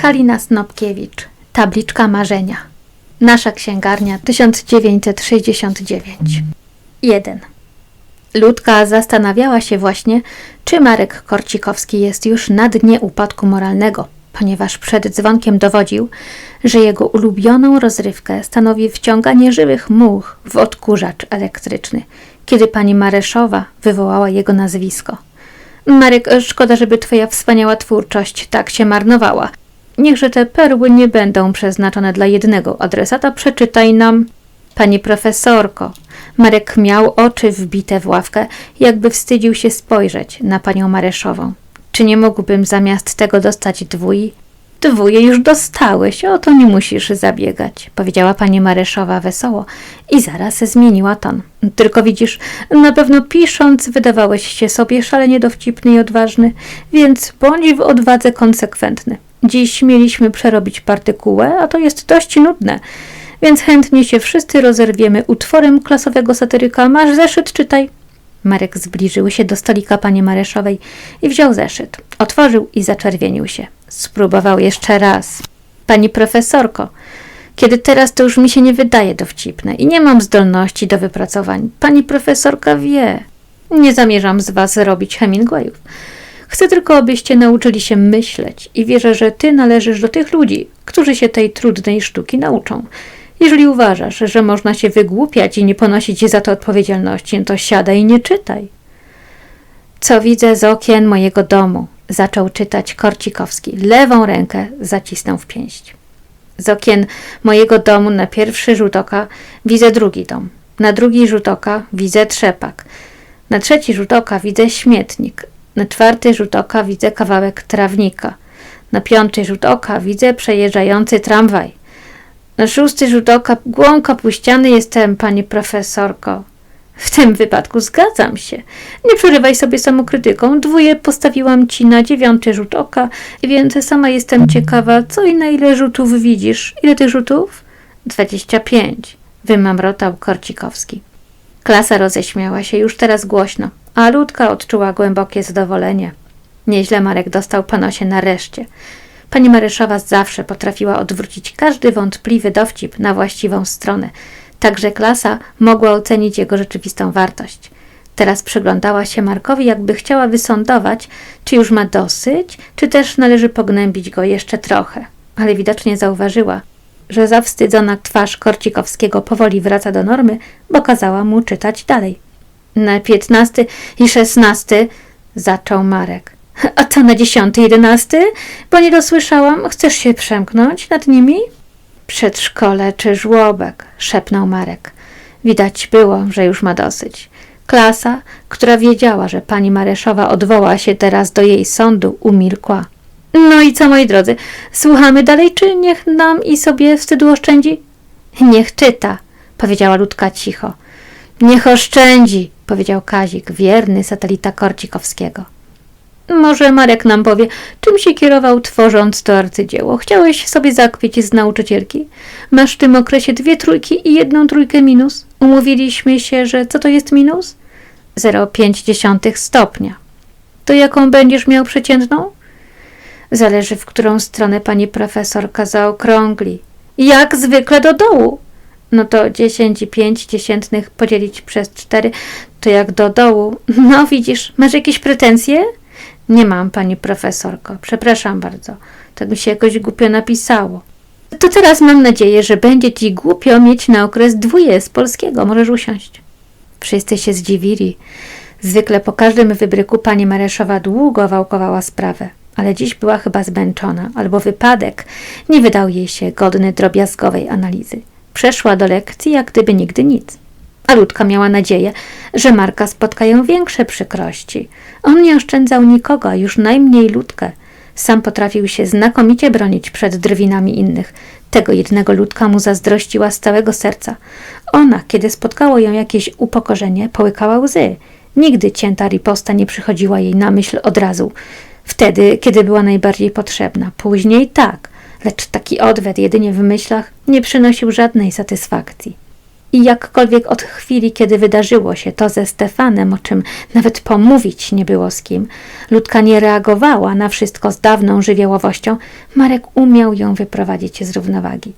Halina Snopkiewicz, Tabliczka Marzenia. Nasza księgarnia 1969. 1. Ludka zastanawiała się właśnie, czy Marek Korcikowski jest już na dnie upadku moralnego, ponieważ przed dzwonkiem dowodził, że jego ulubioną rozrywkę stanowi wciąganie żywych much w odkurzacz elektryczny, kiedy pani Mareszowa wywołała jego nazwisko. Marek, szkoda, żeby twoja wspaniała twórczość tak się marnowała. Niechże te perły nie będą przeznaczone dla jednego adresata. Przeczytaj nam. Pani profesorko. Marek miał oczy wbite w ławkę, jakby wstydził się spojrzeć na panią Mareszową. Czy nie mógłbym zamiast tego dostać dwój? Dwóje już dostałeś, o to nie musisz zabiegać, powiedziała pani Mareszowa wesoło i zaraz zmieniła ton. Tylko widzisz, na pewno pisząc wydawałeś się sobie szalenie dowcipny i odważny, więc bądź w odwadze konsekwentny. Dziś mieliśmy przerobić partykułę, a to jest dość nudne, więc chętnie się wszyscy rozerwiemy utworem klasowego satyryka. Masz zeszyt, czytaj. Marek zbliżył się do stolika pani Mareszowej i wziął zeszyt. Otworzył i zaczerwienił się. Spróbował jeszcze raz. Pani profesorko, kiedy teraz to już mi się nie wydaje dowcipne i nie mam zdolności do wypracowań. Pani profesorka wie. Nie zamierzam z was robić Hemingwayów. Chcę tylko, abyście nauczyli się myśleć i wierzę, że ty należysz do tych ludzi, którzy się tej trudnej sztuki nauczą. Jeżeli uważasz, że można się wygłupiać i nie ponosić za to odpowiedzialności, to siadaj i nie czytaj. Co widzę z okien mojego domu? Zaczął czytać Korcikowski. Lewą rękę zacisnął w pięść. Z okien mojego domu na pierwszy rzut oka widzę drugi dom. Na drugi rzut oka widzę trzepak. Na trzeci rzut oka widzę śmietnik. Na czwarty rzut oka widzę kawałek trawnika. Na piąty rzut oka widzę przejeżdżający tramwaj. Na szósty rzut oka głąb kapuściany jestem, pani profesorko. W tym wypadku zgadzam się. Nie przerywaj sobie samokrytyką. Dwóje postawiłam ci na dziewiąty rzut oka, więc sama jestem ciekawa, co i na ile rzutów widzisz. Ile tych rzutów? Dwadzieścia pięć. Wymamrotał Korcikowski. Klasa roześmiała się już teraz głośno, a Ludka odczuła głębokie zadowolenie. Nieźle Marek dostał panosie nareszcie. Pani Maryszowa zawsze potrafiła odwrócić każdy wątpliwy dowcip na właściwą stronę, także klasa mogła ocenić jego rzeczywistą wartość. Teraz przyglądała się Markowi, jakby chciała wysądować, czy już ma dosyć, czy też należy pognębić go jeszcze trochę, ale widocznie zauważyła, że zawstydzona twarz Korcikowskiego powoli wraca do normy, bo kazała mu czytać dalej. Na piętnasty i szesnasty zaczął Marek. A co na dziesiąty, jedenasty? Bo nie dosłyszałam. Chcesz się przemknąć nad nimi? Przedszkole czy żłobek, szepnął Marek. Widać było, że już ma dosyć. Klasa, która wiedziała, że pani Mareszowa odwoła się teraz do jej sądu, umilkła. No i co, moi drodzy, słuchamy dalej, czy niech nam i sobie wstydu oszczędzi? Niech czyta, powiedziała Ludka cicho. Niech oszczędzi, powiedział Kazik, wierny satelita Korcikowskiego. Może Marek nam powie, czym się kierował tworząc to arcydzieło. Chciałeś sobie zakpić z nauczycielki? Masz w tym okresie dwie trójki i jedną trójkę minus. Umówiliśmy się, że co to jest minus? 0,5 stopnia. To jaką będziesz miał przeciętną? Zależy, w którą stronę pani profesorka zaokrągli. Jak zwykle do dołu. No to 10,5 dziesiętnych podzielić przez 4 to jak do dołu. No widzisz, masz jakieś pretensje? Nie mam, pani profesorko. Przepraszam bardzo. Tak mi się jakoś głupio napisało. To teraz mam nadzieję, że będzie ci głupio mieć na okres dwóje z polskiego. Możesz usiąść. Wszyscy się zdziwili. Zwykle po każdym wybryku pani Mareszowa długo wałkowała sprawę, ale dziś była chyba zmęczona, albo wypadek nie wydał jej się godny drobiazgowej analizy. Przeszła do lekcji, jak gdyby nigdy nic. A Ludka miała nadzieję, że Marka spotkają większe przykrości. On nie oszczędzał nikogo, już najmniej Ludkę. Sam potrafił się znakomicie bronić przed drwinami innych. Tego jednego Ludka mu zazdrościła z całego serca. Ona, kiedy spotkało ją jakieś upokorzenie, połykała łzy. Nigdy cięta riposta nie przychodziła jej na myśl od razu. Wtedy, kiedy była najbardziej potrzebna. Później tak, lecz taki odwet jedynie w myślach nie przynosił żadnej satysfakcji. I jakkolwiek od chwili, kiedy wydarzyło się to ze Stefanem, o czym nawet pomówić nie było z kim, Ludka nie reagowała na wszystko z dawną żywiołowością, Marek umiał ją wyprowadzić z równowagi.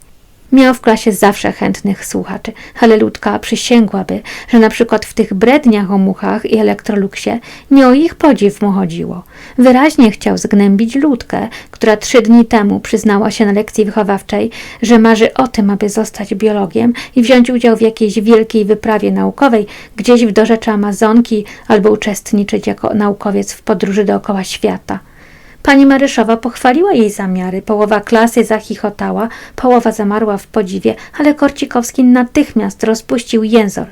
Miał w klasie zawsze chętnych słuchaczy, ale Ludka przysięgłaby, że na przykład w tych bredniach o muchach i elektroluksie nie o ich podziw mu chodziło. Wyraźnie chciał zgnębić Ludkę, która trzy dni temu przyznała się na lekcji wychowawczej, że marzy o tym, aby zostać biologiem i wziąć udział w jakiejś wielkiej wyprawie naukowej gdzieś w dorzeczu Amazonki albo uczestniczyć jako naukowiec w podróży dookoła świata. Pani Maryszowa pochwaliła jej zamiary, połowa klasy zachichotała, połowa zamarła w podziwie, ale Korcikowski natychmiast rozpuścił jęzor.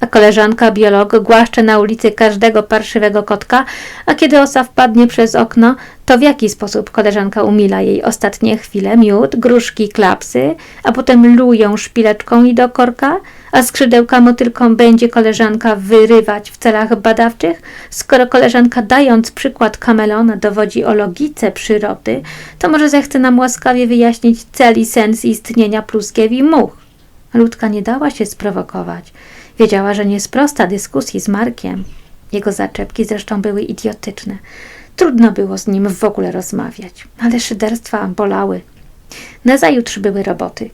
A koleżanka biolog głaszcze na ulicy każdego parszywego kotka, a kiedy osa wpadnie przez okno, to w jaki sposób koleżanka umila jej ostatnie chwile? Miód, gruszki, klapsy, a potem lują szpileczką i do korka? A skrzydełka motylką będzie koleżanka wyrywać w celach badawczych? Skoro koleżanka dając przykład kamelona dowodzi o logice przyrody, to może zechce nam łaskawie wyjaśnić cel i sens istnienia pluskiew i much. Ludka nie dała się sprowokować. Wiedziała, że nie sprosta dyskusji z Markiem. Jego zaczepki zresztą były idiotyczne. Trudno było z nim w ogóle rozmawiać, ale szyderstwa bolały. Nazajutrz były roboty.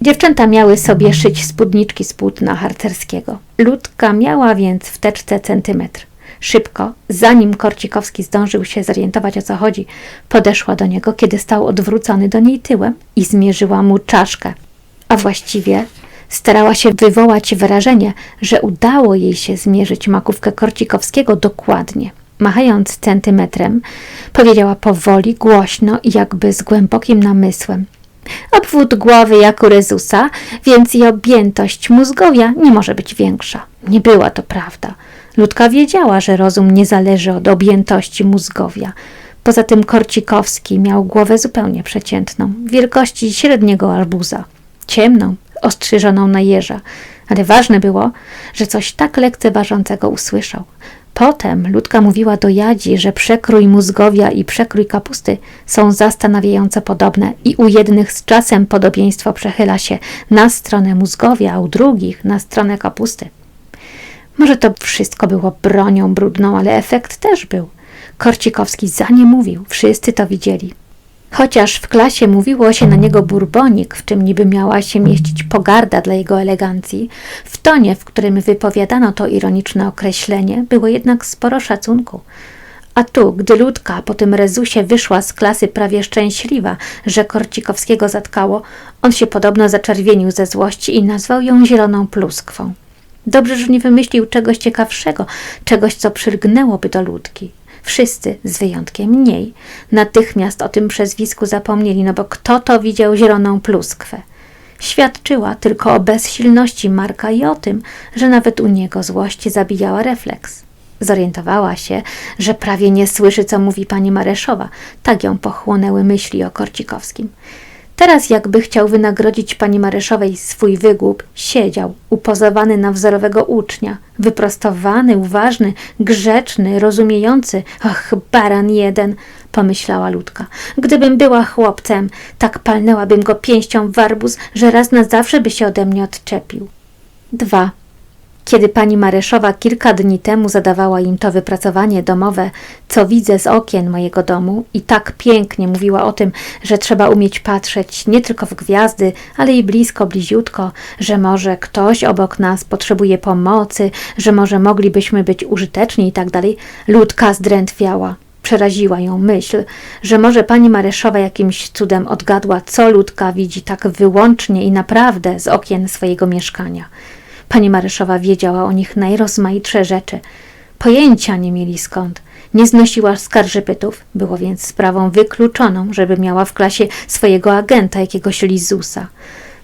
Dziewczęta miały sobie szyć spódniczki z płótna harcerskiego. Ludka miała więc w teczce centymetr. Szybko, zanim Korcikowski zdążył się zorientować o co chodzi, podeszła do niego, kiedy stał odwrócony do niej tyłem i zmierzyła mu czaszkę. A właściwie starała się wywołać wrażenie, że udało jej się zmierzyć makówkę Korcikowskiego dokładnie. Machając centymetrem, powiedziała powoli, głośno i jakby z głębokim namysłem. Obwód głowy jak u Rezusa, więc i objętość mózgowia nie może być większa. Nie była to prawda. Ludka wiedziała, że rozum nie zależy od objętości mózgowia. Poza tym Korcikowski miał głowę zupełnie przeciętną, wielkości średniego arbuza. Ciemną, ostrzyżoną na jeża, ale ważne było, że coś tak lekceważącego usłyszał. Potem Ludka mówiła do Jadzi, że przekrój mózgowia i przekrój kapusty są zastanawiająco podobne i u jednych z czasem podobieństwo przechyla się na stronę mózgowia, a u drugich na stronę kapusty. Może to wszystko było bronią brudną, ale efekt też był. Korcikowski za nie mówił, wszyscy to widzieli. Chociaż w klasie mówiło się na niego burbonik, w czym niby miała się mieścić pogarda dla jego elegancji, w tonie, w którym wypowiadano to ironiczne określenie, było jednak sporo szacunku. A tu, gdy Ludka po tym rezusie wyszła z klasy prawie szczęśliwa, że Korcikowskiego zatkało, on się podobno zaczerwienił ze złości i nazwał ją zieloną pluskwą. Dobrze, że nie wymyślił czegoś ciekawszego, czegoś, co przylgnęłoby do Ludki. Wszyscy, z wyjątkiem niej, natychmiast o tym przezwisku zapomnieli, no bo kto to widział zieloną pluskwę? Świadczyła tylko o bezsilności Marka i o tym, że nawet u niego złość zabijała refleks. Zorientowała się, że prawie nie słyszy, co mówi pani Mareszowa. Tak ją pochłonęły myśli o Korcikowskim. Teraz, jakby chciał wynagrodzić pani Mareszowej swój wygłup, siedział, upozowany na wzorowego ucznia, wyprostowany, uważny, grzeczny, rozumiejący. Ach, baran jeden, pomyślała Ludka. Gdybym była chłopcem, tak palnęłabym go pięścią w arbuz, że raz na zawsze by się ode mnie odczepił. Dwa. Kiedy pani Mareszowa kilka dni temu zadawała im to wypracowanie domowe, co widzę z okien mojego domu, i tak pięknie mówiła o tym, że trzeba umieć patrzeć nie tylko w gwiazdy, ale i blisko, bliziutko, że może ktoś obok nas potrzebuje pomocy, że może moglibyśmy być użyteczni i tak dalej, Ludka zdrętwiała. Przeraziła ją myśl, że może pani Mareszowa jakimś cudem odgadła, co Ludka widzi tak wyłącznie i naprawdę z okien swojego mieszkania. Pani Maryszowa wiedziała o nich najrozmaitsze rzeczy. Pojęcia nie mieli skąd. Nie znosiła skarżypytów, było więc sprawą wykluczoną, żeby miała w klasie swojego agenta, jakiegoś Lizusa.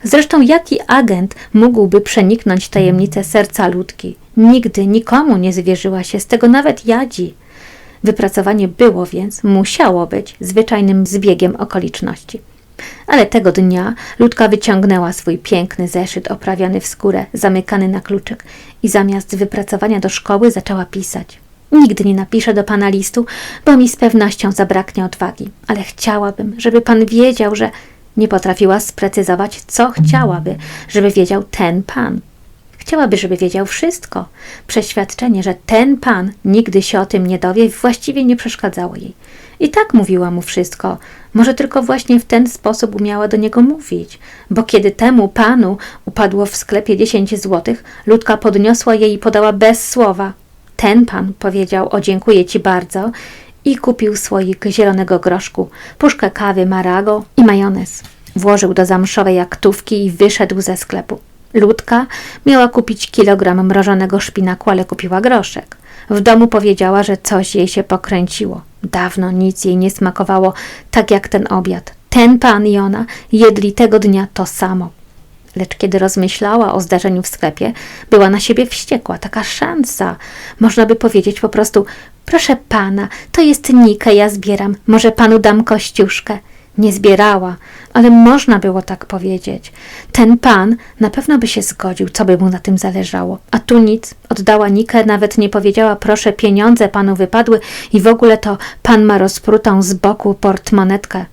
Zresztą jaki agent mógłby przeniknąć tajemnicę serca ludki? Nigdy nikomu nie zwierzyła się z tego nawet Jadzi. Wypracowanie było więc, musiało być zwyczajnym zbiegiem okoliczności. Ale tego dnia Ludka wyciągnęła swój piękny zeszyt oprawiany w skórę, zamykany na kluczyk i zamiast wypracowania do szkoły zaczęła pisać. Nigdy nie napiszę do pana listu, bo mi z pewnością zabraknie odwagi, ale chciałabym, żeby pan wiedział, że nie potrafiła sprecyzować, co chciałaby, żeby wiedział ten pan. Chciałaby, żeby wiedział wszystko. Przeświadczenie, że ten pan nigdy się o tym nie dowie, właściwie nie przeszkadzało jej. I tak mówiła mu wszystko. Może tylko właśnie w ten sposób umiała do niego mówić, bo kiedy temu panu upadło w sklepie dziesięć złotych, Ludka podniosła jej i podała bez słowa. Ten pan powiedział: O, dziękuję ci bardzo, i kupił słoik zielonego groszku, puszkę kawy Marago i majonez. Włożył do zamszowej aktówki i wyszedł ze sklepu. Ludka miała kupić kilogram mrożonego szpinaku, ale kupiła groszek. W domu powiedziała, że coś jej się pokręciło. Dawno nic jej nie smakowało tak jak ten obiad. Ten pan i ona jedli tego dnia to samo. Lecz kiedy rozmyślała o zdarzeniu w sklepie, była na siebie wściekła. Taka szansa. Można by powiedzieć po prostu: Proszę pana, to jest Nika, ja zbieram. Może panu dam kościuszkę. Nie zbierała, ale można było tak powiedzieć. Ten pan na pewno by się zgodził, co by mu na tym zależało. A tu nic. Oddała Nikę, nawet nie powiedziała, proszę, pieniądze panu wypadły i w ogóle to pan ma rozprutą z boku portmonetkę.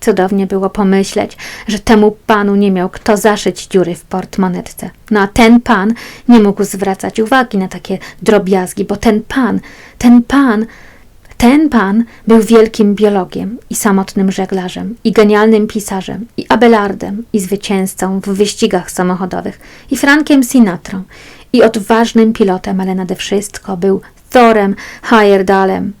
Cudownie było pomyśleć, że temu panu nie miał kto zaszyć dziury w portmonetce. No a ten pan nie mógł zwracać uwagi na takie drobiazgi, bo ten pan, ten pan, ten pan był wielkim biologiem i samotnym żeglarzem, i genialnym pisarzem, i abelardem, i zwycięzcą w wyścigach samochodowych, i Frankiem Sinatrą, i odważnym pilotem, ale nade wszystko był Thorem Heyerdalem,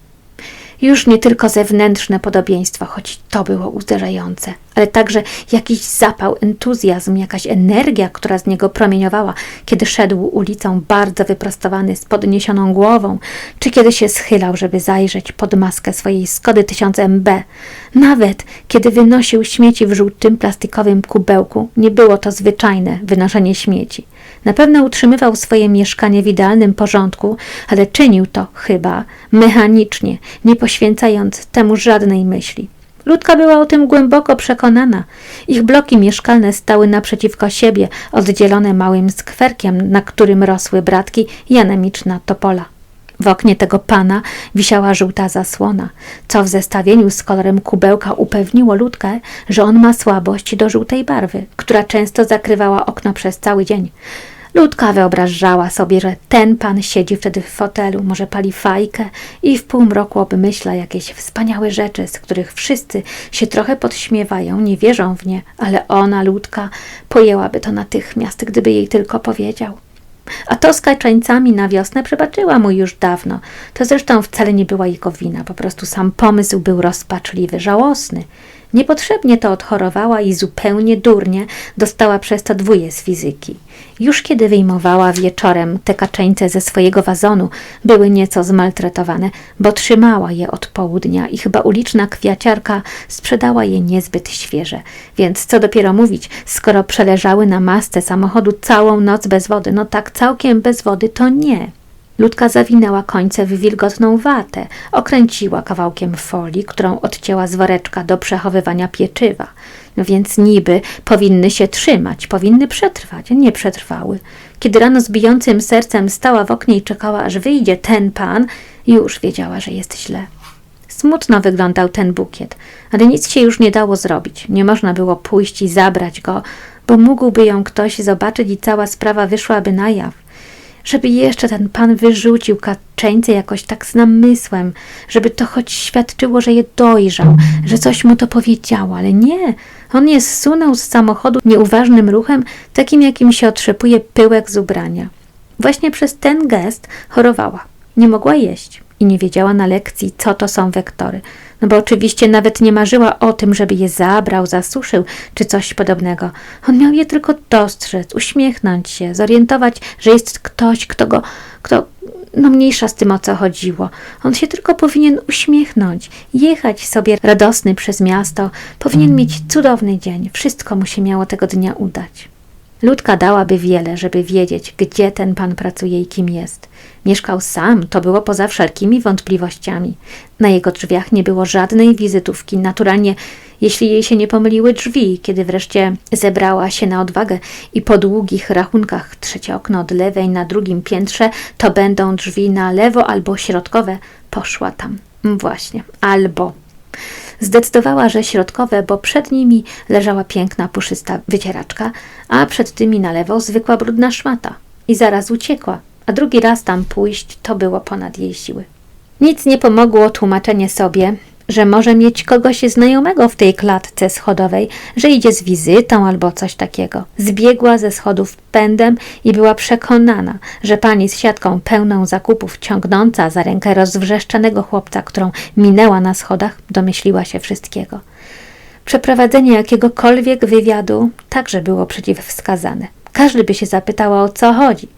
już nie tylko zewnętrzne podobieństwa, choć to było uderzające, ale także jakiś zapał, entuzjazm, jakaś energia, która z niego promieniowała, kiedy szedł ulicą bardzo wyprostowany, z podniesioną głową, czy kiedy się schylał, żeby zajrzeć pod maskę swojej Skody 1000 MB. Nawet kiedy wynosił śmieci w żółtym plastikowym kubełku, nie było to zwyczajne wynoszenie śmieci. Na pewno utrzymywał swoje mieszkanie w idealnym porządku, ale czynił to chyba mechanicznie, nie poświęcając temu żadnej myśli. Ludka była o tym głęboko przekonana. Ich bloki mieszkalne stały naprzeciwko siebie, oddzielone małym skwerkiem, na którym rosły bratki i anemiczna topola. W oknie tego pana wisiała żółta zasłona, co w zestawieniu z kolorem kubełka upewniło Ludkę, że on ma słabość do żółtej barwy, która często zakrywała okno przez cały dzień. Ludka wyobrażała sobie, że ten pan siedzi wtedy w fotelu, może pali fajkę i w półmroku obmyśla jakieś wspaniałe rzeczy, z których wszyscy się trochę podśmiewają, nie wierzą w nie, ale ona, Ludka, pojęłaby to natychmiast, gdyby jej tylko powiedział. A to z kaczańcami na wiosnę przebaczyła mu już dawno. To zresztą wcale nie była jego wina, po prostu sam pomysł był rozpaczliwy, żałosny. Niepotrzebnie to odchorowała i zupełnie durnie dostała przez to dwóje z fizyki. Już kiedy wyjmowała wieczorem te kaczeńce ze swojego wazonu, były nieco zmaltretowane, bo trzymała je od południa i chyba uliczna kwiaciarka sprzedała je niezbyt świeże. Więc co dopiero mówić, skoro przeleżały na masce samochodu całą noc bez wody, no tak całkiem bez wody to nie. Ludka zawinęła końce w wilgotną watę, okręciła kawałkiem folii, którą odcięła z woreczka do przechowywania pieczywa. Więc niby powinny się trzymać, powinny przetrwać, nie przetrwały. Kiedy rano z bijącym sercem stała w oknie i czekała, aż wyjdzie ten pan, już wiedziała, że jest źle. Smutno wyglądał ten bukiet, ale nic się już nie dało zrobić. Nie można było pójść i zabrać go, bo mógłby ją ktoś zobaczyć i cała sprawa wyszłaby na jaw żeby jeszcze ten pan wyrzucił kaczeńce jakoś tak z namysłem, żeby to choć świadczyło, że je dojrzał, że coś mu to powiedziało, ale nie. On je zsunął z samochodu nieuważnym ruchem, takim jakim się otrzepuje pyłek z ubrania. Właśnie przez ten gest chorowała. Nie mogła jeść i nie wiedziała na lekcji, co to są wektory. No bo oczywiście nawet nie marzyła o tym, żeby je zabrał, zasuszył czy coś podobnego. On miał je tylko dostrzec, uśmiechnąć się, zorientować, że jest ktoś, kto go, kto, no mniejsza z tym o co chodziło. On się tylko powinien uśmiechnąć, jechać sobie radosny przez miasto, powinien mieć cudowny dzień. Wszystko mu się miało tego dnia udać. Ludka dałaby wiele, żeby wiedzieć, gdzie ten pan pracuje i kim jest. Mieszkał sam, to było poza wszelkimi wątpliwościami. Na jego drzwiach nie było żadnej wizytówki. Naturalnie, jeśli jej się nie pomyliły drzwi, kiedy wreszcie zebrała się na odwagę i po długich rachunkach trzecie okno od lewej na drugim piętrze, to będą drzwi na lewo albo środkowe, poszła tam. Właśnie, albo. Zdecydowała, że środkowe, bo przed nimi leżała piękna, puszysta wycieraczka, a przed tymi na lewo zwykła brudna szmata. i zaraz uciekła, a drugi raz tam pójść to było ponad jej siły. Nic nie pomogło tłumaczenie sobie, że może mieć kogoś znajomego w tej klatce schodowej, że idzie z wizytą albo coś takiego. Zbiegła ze schodów pędem i była przekonana, że pani z siatką pełną zakupów ciągnąca za rękę rozwrzeszczanego chłopca, którą minęła na schodach, domyśliła się wszystkiego. Przeprowadzenie jakiegokolwiek wywiadu także było przeciwwskazane. Każdy by się zapytał, o co chodzi.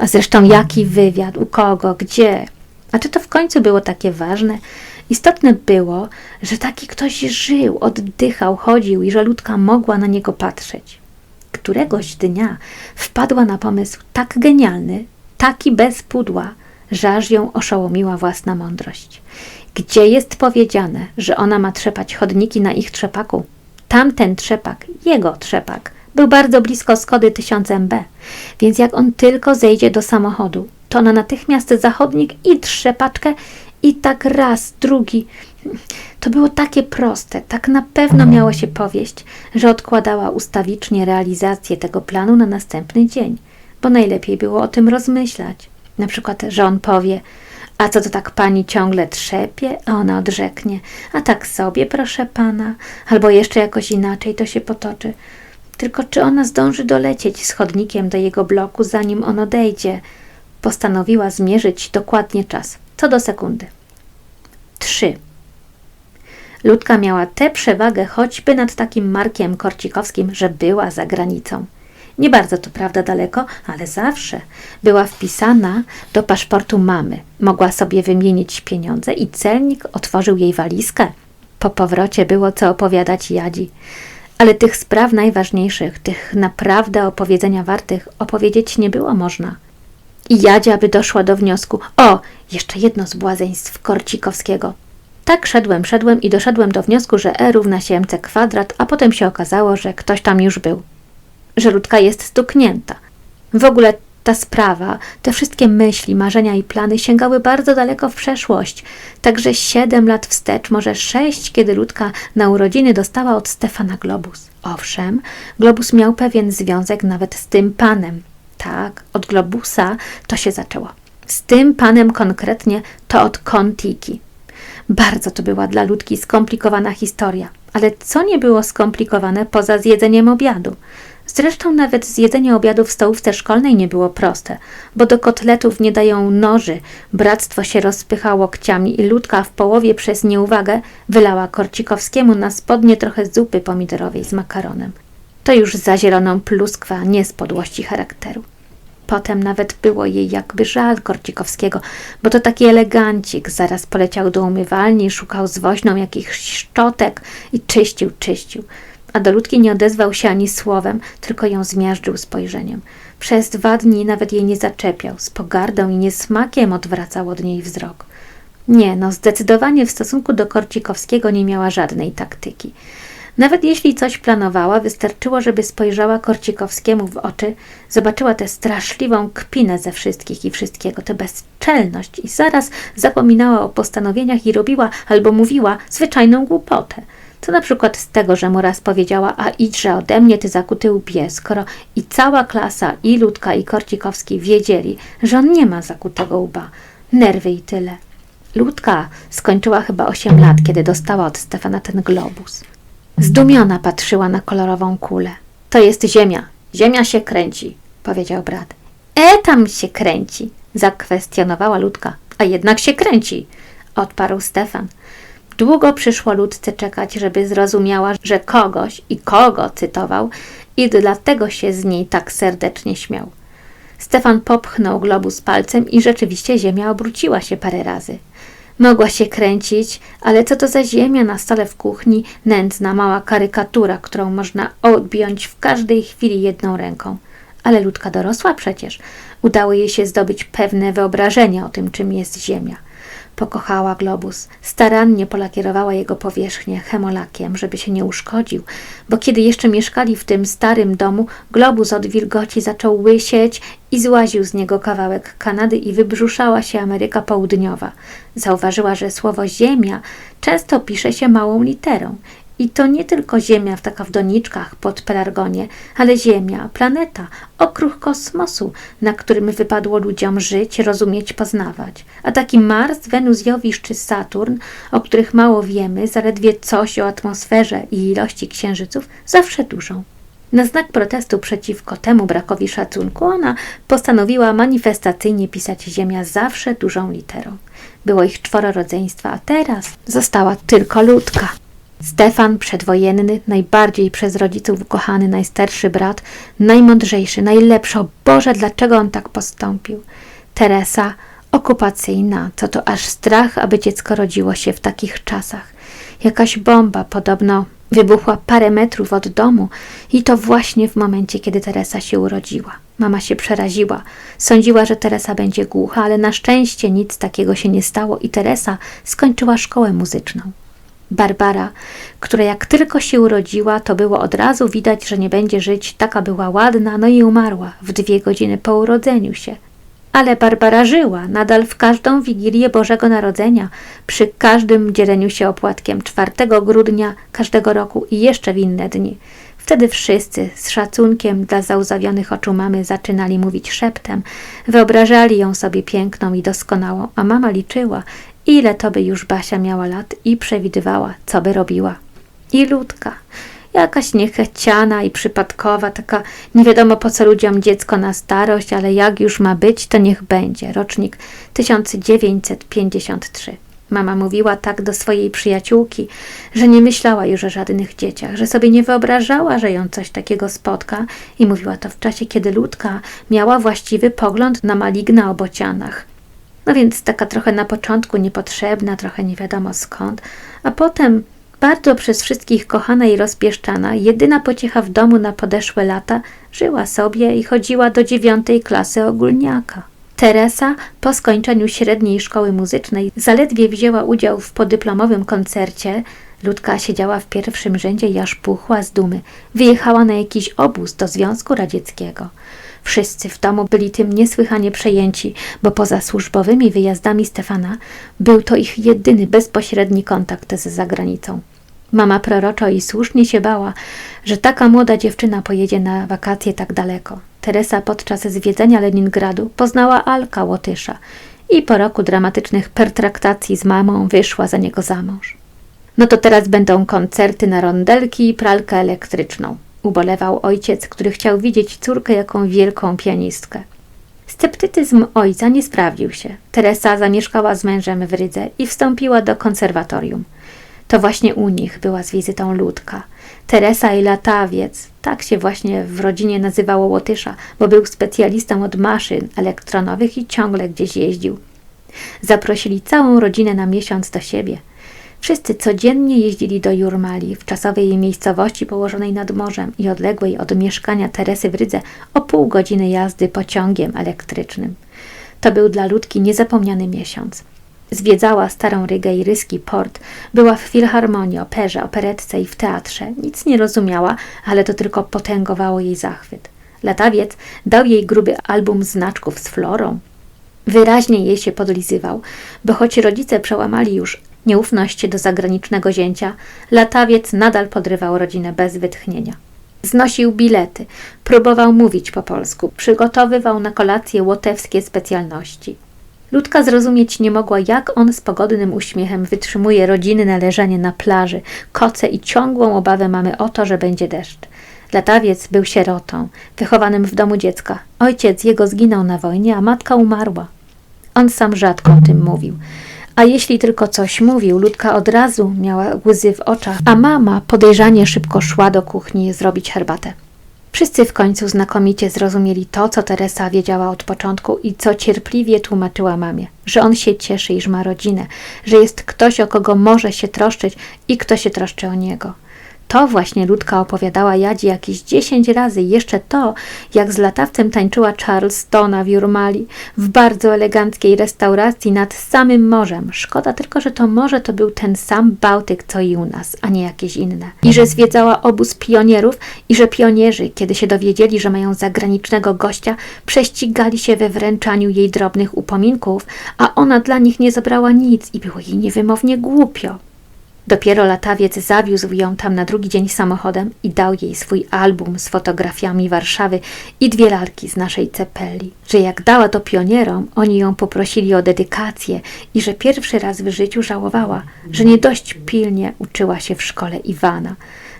A zresztą jaki wywiad, u kogo, gdzie? A czy to w końcu było takie ważne? Istotne było, że taki ktoś żył, oddychał, chodził i że ludka mogła na niego patrzeć. Któregoś dnia wpadła na pomysł tak genialny, taki bez pudła, że aż ją oszołomiła własna mądrość. Gdzie jest powiedziane, że ona ma trzepać chodniki na ich trzepaku? Tamten trzepak, jego trzepak, był bardzo blisko Skody 1000 MB, więc jak on tylko zejdzie do samochodu, to ona natychmiast za chodnik i trzepaczkę i tak raz, drugi. To było takie proste, tak na pewno miało się powieść, że odkładała ustawicznie realizację tego planu na następny dzień, bo najlepiej było o tym rozmyślać. Na przykład, że on powie, a co to tak pani ciągle trzepie? A ona odrzeknie, a tak sobie, proszę pana, albo jeszcze jakoś inaczej to się potoczy. Tylko czy ona zdąży dolecieć z chodnikiem do jego bloku, zanim on odejdzie? Postanowiła zmierzyć dokładnie czas, co do sekundy. Trzy. Ludka miała tę przewagę choćby nad takim Markiem Korcikowskim, że była za granicą. Nie bardzo to prawda daleko, ale zawsze była wpisana do paszportu mamy. Mogła sobie wymienić pieniądze i celnik otworzył jej walizkę. Po powrocie było co opowiadać Jadzi. Ale tych spraw najważniejszych, tych naprawdę opowiedzenia wartych, opowiedzieć nie było można. I Jadzia by doszła do wniosku, o, jeszcze jedno z błazeństw Korcikowskiego. Tak szedłem, szedłem i doszedłem do wniosku, że E równa się mc kwadrat, a potem się okazało, że ktoś tam już był. Że Ludka jest stuknięta. W ogóle ta sprawa, te wszystkie myśli, marzenia i plany sięgały bardzo daleko w przeszłość. Także siedem lat wstecz, może sześć, kiedy Ludka na urodziny dostała od Stefana globus. Owszem, globus miał pewien związek nawet z tym panem. Tak, od globusa to się zaczęło. Z tym panem konkretnie to od Kontiki. Bardzo to była dla Ludki skomplikowana historia, ale co nie było skomplikowane poza zjedzeniem obiadu? Zresztą nawet zjedzenie obiadu w stołówce szkolnej nie było proste, bo do kotletów nie dają noży, bractwo się rozpycha łokciami i Ludka w połowie przez nieuwagę wylała Korcikowskiemu na spodnie trochę zupy pomidorowej z makaronem. To już za zieloną pluskwa, nie z podłości charakteru. Potem nawet było jej jakby żal Korcikowskiego, bo to taki elegancik. Zaraz poleciał do umywalni, szukał z woźną jakichś szczotek i czyścił, czyścił. A do Ludki nie odezwał się ani słowem, tylko ją zmiażdżył spojrzeniem. Przez dwa dni nawet jej nie zaczepiał, z pogardą i niesmakiem odwracał od niej wzrok. Nie, no zdecydowanie w stosunku do Korcikowskiego nie miała żadnej taktyki. Nawet jeśli coś planowała, wystarczyło, żeby spojrzała Korcikowskiemu w oczy, zobaczyła tę straszliwą kpinę ze wszystkich i wszystkiego, tę bezczelność i zaraz zapominała o postanowieniach i robiła albo mówiła zwyczajną głupotę. Co na przykład z tego, że mu raz powiedziała, a idźże ode mnie, ty zakuty łbie, skoro i cała klasa, i Ludka, i Korcikowski wiedzieli, że on nie ma zakutego łba. Nerwy i tyle. Ludka skończyła chyba osiem lat, kiedy dostała od Stefana ten globus. Zdumiona patrzyła na kolorową kulę. To jest ziemia. Ziemia się kręci, powiedział brat. E, tam się kręci, zakwestionowała Ludka. A jednak się kręci, odparł Stefan. Długo przyszło Ludce czekać, żeby zrozumiała, że kogoś i kogo cytował i dlatego się z niej tak serdecznie śmiał. Stefan popchnął globus palcem i rzeczywiście ziemia obróciła się parę razy. Mogła się kręcić, ale co to za ziemia na stole w kuchni, nędzna mała karykatura, którą można odbiąć w każdej chwili jedną ręką. Ale ludka dorosła przecież. Udało jej się zdobyć pewne wyobrażenie o tym, czym jest ziemia. Pokochała globus, starannie polakierowała jego powierzchnię chemolakiem, żeby się nie uszkodził, bo kiedy jeszcze mieszkali w tym starym domu, globus od wilgoci zaczął łysieć i złaził z niego kawałek Kanady i wybrzuszała się Ameryka Południowa. Zauważyła, że słowo ziemia często pisze się małą literą I to nie tylko Ziemia w taka w doniczkach pod Pelargonie, ale Ziemia, planeta, okruch kosmosu, na którym wypadło ludziom żyć, rozumieć, poznawać. A taki Mars, Wenus, Jowisz czy Saturn, o których mało wiemy, zaledwie coś o atmosferze i ilości księżyców, zawsze dużą. Na znak protestu przeciwko temu brakowi szacunku ona postanowiła manifestacyjnie pisać Ziemia zawsze dużą literą. Było ich czworo rodzeństwa, a teraz została tylko ludka. Stefan przedwojenny, najbardziej przez rodziców ukochany, najstarszy brat, najmądrzejszy, najlepszy. O Boże, dlaczego on tak postąpił? Teresa, okupacyjna, co to aż strach, aby dziecko rodziło się w takich czasach. Jakaś bomba, podobno wybuchła parę metrów od domu i to właśnie w momencie, kiedy Teresa się urodziła. Mama się przeraziła. Sądziła, że Teresa będzie głucha, ale na szczęście nic takiego się nie stało i Teresa skończyła szkołę muzyczną. Barbara, która jak tylko się urodziła, to było od razu widać, że nie będzie żyć, taka była ładna, no i umarła w dwie godziny po urodzeniu się. Ale Barbara żyła nadal w każdą Wigilię Bożego Narodzenia, przy każdym dzieleniu się opłatkiem 4 grudnia każdego roku i jeszcze w inne dni. Wtedy wszyscy z szacunkiem dla załzawionych oczu mamy zaczynali mówić szeptem, wyobrażali ją sobie piękną i doskonałą, a mama liczyła, ile to by już Basia miała lat i przewidywała, co by robiła. I ludka, jakaś niechciana i przypadkowa, taka nie wiadomo po co ludziom dziecko na starość, ale jak już ma być, to niech będzie. Rocznik 1953. Mama mówiła tak do swojej przyjaciółki, że nie myślała już o żadnych dzieciach, że sobie nie wyobrażała, że ją coś takiego spotka i mówiła to w czasie, kiedy Ludka miała właściwy pogląd na maligna o bocianach. No więc taka trochę na początku niepotrzebna, trochę nie wiadomo skąd, a potem bardzo przez wszystkich kochana i rozpieszczana, jedyna pociecha w domu na podeszłe lata, żyła sobie i chodziła do dziewiątej klasy ogólniaka. Teresa po skończeniu średniej szkoły muzycznej zaledwie wzięła udział w podyplomowym koncercie. Ludka siedziała w pierwszym rzędzie i aż puchła z dumy. Wyjechała na jakiś obóz do Związku Radzieckiego. Wszyscy w domu byli tym niesłychanie przejęci, bo poza służbowymi wyjazdami Stefana był to ich jedyny bezpośredni kontakt z zagranicą. Mama proroczo i słusznie się bała, że taka młoda dziewczyna pojedzie na wakacje tak daleko. Teresa podczas zwiedzania Leningradu poznała Alka Łotysza i po roku dramatycznych pertraktacji z mamą wyszła za niego za mąż. No to teraz będą koncerty na rondelki i pralkę elektryczną. Ubolewał ojciec, który chciał widzieć córkę jaką wielką pianistkę. Sceptycyzm ojca nie sprawdził się. Teresa zamieszkała z mężem w Rydze i wstąpiła do konserwatorium. To właśnie u nich była z wizytą Ludka. Teresa i latawiec, tak się właśnie w rodzinie nazywało Łotysza, bo był specjalistą od maszyn elektronowych i ciągle gdzieś jeździł. Zaprosili całą rodzinę na miesiąc do siebie. Wszyscy codziennie jeździli do Jurmali, w czasowej miejscowości położonej nad morzem i odległej od mieszkania Teresy w Rydze o pół godziny jazdy pociągiem elektrycznym. To był dla Ludki niezapomniany miesiąc. Zwiedzała Starą Rygę i Ryski Port, była w filharmonii, operze, operetce i w teatrze. Nic nie rozumiała, ale to tylko potęgowało jej zachwyt. Latawiec dał jej gruby album znaczków z florą. Wyraźnie jej się podlizywał, bo choć rodzice przełamali już nieufność do zagranicznego zięcia, latawiec nadal podrywał rodzinę bez wytchnienia. Znosił bilety, próbował mówić po polsku, przygotowywał na kolację łotewskie specjalności. Ludka zrozumieć nie mogła, jak on z pogodnym uśmiechem wytrzymuje rodzinne leżenie na plaży, koce i ciągłą obawę mamy o to, że będzie deszcz. Latawiec był sierotą, wychowanym w domu dziecka. Ojciec jego zginął na wojnie, a matka umarła. On sam rzadko o tym mówił. A jeśli tylko coś mówił, Ludka od razu miała łzy w oczach, a mama podejrzanie szybko szła do kuchni zrobić herbatę. Wszyscy w końcu znakomicie zrozumieli to, co Teresa wiedziała od początku i co cierpliwie tłumaczyła mamie, że on się cieszy, iż ma rodzinę, że jest ktoś, o kogo może się troszczyć i kto się troszczy o niego. To właśnie Ludka opowiadała Jadzi jakieś dziesięć razy. Jeszcze to, jak z latawcem tańczyła Charlestona w Jurmali, w bardzo eleganckiej restauracji nad samym morzem. Szkoda tylko, że to morze to był ten sam Bałtyk, co i u nas, a nie jakieś inne. I że zwiedzała obóz pionierów i że pionierzy, kiedy się dowiedzieli, że mają zagranicznego gościa, prześcigali się we wręczaniu jej drobnych upominków, a ona dla nich nie zabrała nic i było jej niewymownie głupio. Dopiero latawiec zawiózł ją tam na drugi dzień samochodem i dał jej swój album z fotografiami Warszawy i dwie lalki z naszej cepeli. Że jak dała to pionierom, oni ją poprosili o dedykację i że pierwszy raz w życiu żałowała, że nie dość pilnie uczyła się w szkole Iwana.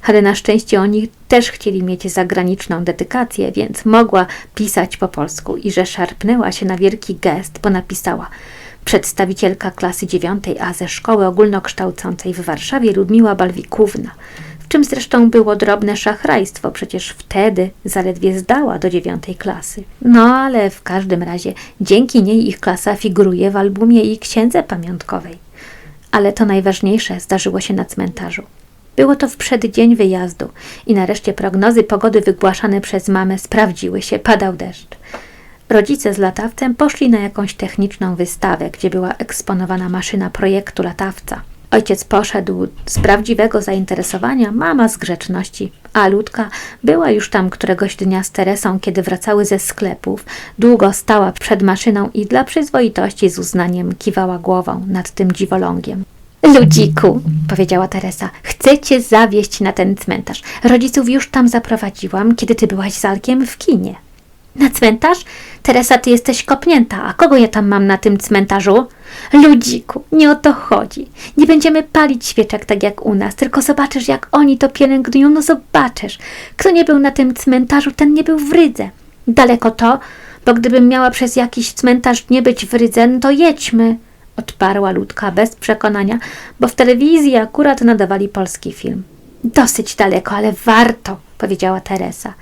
Ale na szczęście oni też chcieli mieć zagraniczną dedykację, więc mogła pisać po polsku i że szarpnęła się na wielki gest, bo napisała – przedstawicielka klasy dziewiątej A ze szkoły ogólnokształcącej w Warszawie Ludmiła Balwikówna, w czym zresztą było drobne szachrajstwo, przecież wtedy zaledwie zdała do dziewiątej klasy. No ale w każdym razie dzięki niej ich klasa figuruje w albumie i księdze pamiątkowej. Ale to najważniejsze zdarzyło się na cmentarzu. Było to w przeddzień wyjazdu i nareszcie prognozy pogody wygłaszane przez mamę sprawdziły się, padał deszcz. Rodzice z latawcem poszli na jakąś techniczną wystawę, gdzie była eksponowana maszyna projektu latawca. Ojciec poszedł z prawdziwego zainteresowania, mama z grzeczności, a Ludka była już tam któregoś dnia z Teresą, kiedy wracały ze sklepów. Długo stała przed maszyną i dla przyzwoitości z uznaniem kiwała głową nad tym dziwolągiem. Ludziku, powiedziała Teresa, chcę cię zawieźć na ten cmentarz. Rodziców już tam zaprowadziłam, kiedy ty byłaś z Alkiem w kinie. Na cmentarz? Teresa, ty jesteś kopnięta. A kogo ja tam mam na tym cmentarzu? Ludziku, nie o to chodzi. Nie będziemy palić świeczek tak jak u nas, tylko zobaczysz, jak oni to pielęgnują. No zobaczysz. Kto nie był na tym cmentarzu, ten nie był w Rydze. Daleko to, bo gdybym miała przez jakiś cmentarz nie być w Rydze, no to jedźmy. Odparła Ludka bez przekonania, bo w telewizji akurat nadawali polski film. Dosyć daleko, ale warto, powiedziała Teresa.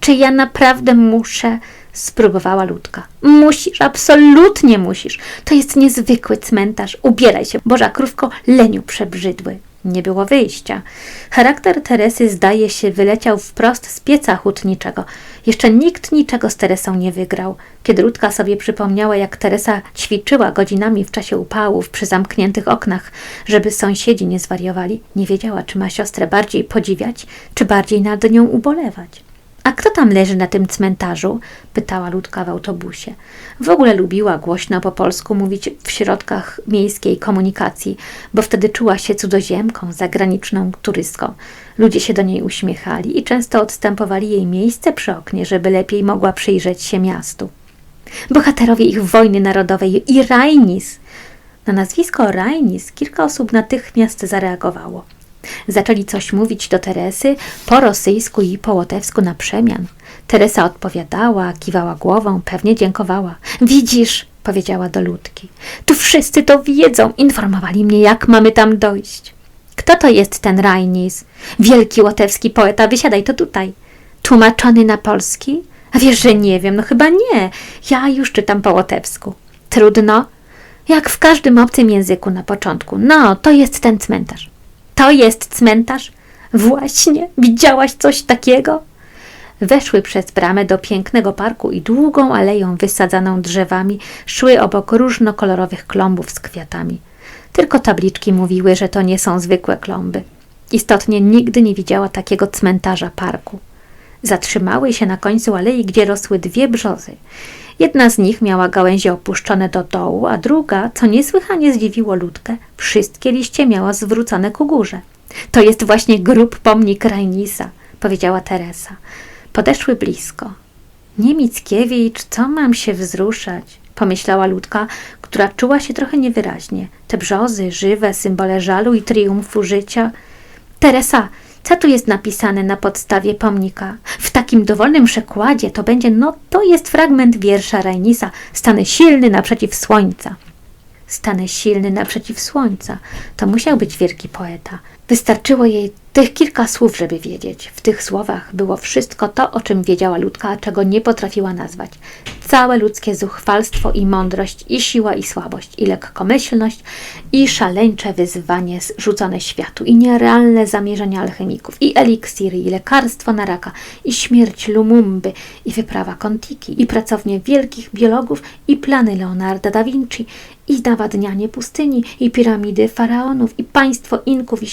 Czy ja naprawdę muszę? Spróbowała Ludka. Musisz, absolutnie musisz. To jest niezwykły cmentarz. Ubieraj się, Boża krówko, leniu przebrzydły. Nie było wyjścia. Charakter Teresy, zdaje się, wyleciał wprost z pieca hutniczego. Jeszcze nikt niczego z Teresą nie wygrał. Kiedy Ludka sobie przypomniała, jak Teresa ćwiczyła godzinami w czasie upałów przy zamkniętych oknach, żeby sąsiedzi nie zwariowali, nie wiedziała, czy ma siostrę bardziej podziwiać, czy bardziej nad nią ubolewać. A kto tam leży na tym cmentarzu? pytała Ludka w autobusie. W ogóle lubiła głośno po polsku mówić w środkach miejskiej komunikacji, bo wtedy czuła się cudzoziemką, zagraniczną turystką. Ludzie się do niej uśmiechali i często odstępowali jej miejsce przy oknie, żeby lepiej mogła przyjrzeć się miastu. Bohaterowie ich wojny narodowej i Rajnis. Na nazwisko Rajnis kilka osób natychmiast zareagowało. Zaczęli coś mówić do Teresy po rosyjsku i po łotewsku na przemian. Teresa odpowiadała, kiwała głową, pewnie dziękowała. Widzisz, powiedziała do Ludki. Tu wszyscy to wiedzą, informowali mnie, jak mamy tam dojść. Kto to jest ten Rajnis? Wielki łotewski poeta, wysiadaj to tutaj. Tłumaczony na polski? A wiesz, że nie wiem, no chyba nie. Ja już czytam po łotewsku. Trudno? Jak w każdym obcym języku na początku. No, to jest ten cmentarz. To jest cmentarz? Właśnie, widziałaś coś takiego? Weszły przez bramę do pięknego parku i długą aleją wysadzaną drzewami szły obok różnokolorowych klombów z kwiatami. Tylko tabliczki mówiły, że to nie są zwykłe klomby. Istotnie nigdy nie widziała takiego cmentarza parku. Zatrzymały się na końcu alei, gdzie rosły dwie brzozy. Jedna z nich miała gałęzie opuszczone do dołu, a druga, co niesłychanie zdziwiło ludkę, wszystkie liście miała zwrócone ku górze. To jest właśnie grób pomnik Rajnisa, powiedziała Teresa. Podeszły blisko. Nie Mickiewicz, co mam się wzruszać? Pomyślała Ludka, która czuła się trochę niewyraźnie. Te brzozy, żywe, symbole żalu i triumfu życia. Teresa, co tu jest napisane na podstawie pomnika? W takim dowolnym przekładzie to będzie, no to jest fragment wiersza Rajnisa, stanę silny naprzeciw słońca. Stanę silny naprzeciw słońca. To musiał być wielki poeta. Wystarczyło jej tych kilka słów, żeby wiedzieć. W tych słowach było wszystko to, o czym wiedziała Ludka, a czego nie potrafiła nazwać. Całe ludzkie zuchwalstwo i mądrość, i siła i słabość, i lekkomyślność, i szaleńcze wyzwanie rzucone światu, i nierealne zamierzenia alchemików, i eliksiry, i lekarstwo na raka, i śmierć Lumumby, i wyprawa Kontiki, i pracownie wielkich biologów, i plany Leonarda da Vinci, i nawadnianie pustyni, i piramidy faraonów, i państwo Inków, i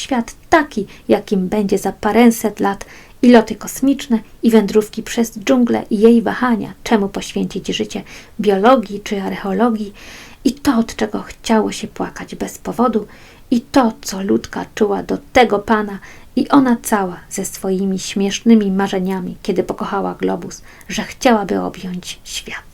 taki, jakim będzie za paręset lat, i loty kosmiczne, i wędrówki przez dżunglę i jej wahania, czemu poświęcić życie biologii czy archeologii, I to, od czego chciało się płakać bez powodu, i to, co Ludka czuła do tego pana, i ona cała ze swoimi śmiesznymi marzeniami, kiedy pokochała globus, że chciałaby objąć świat.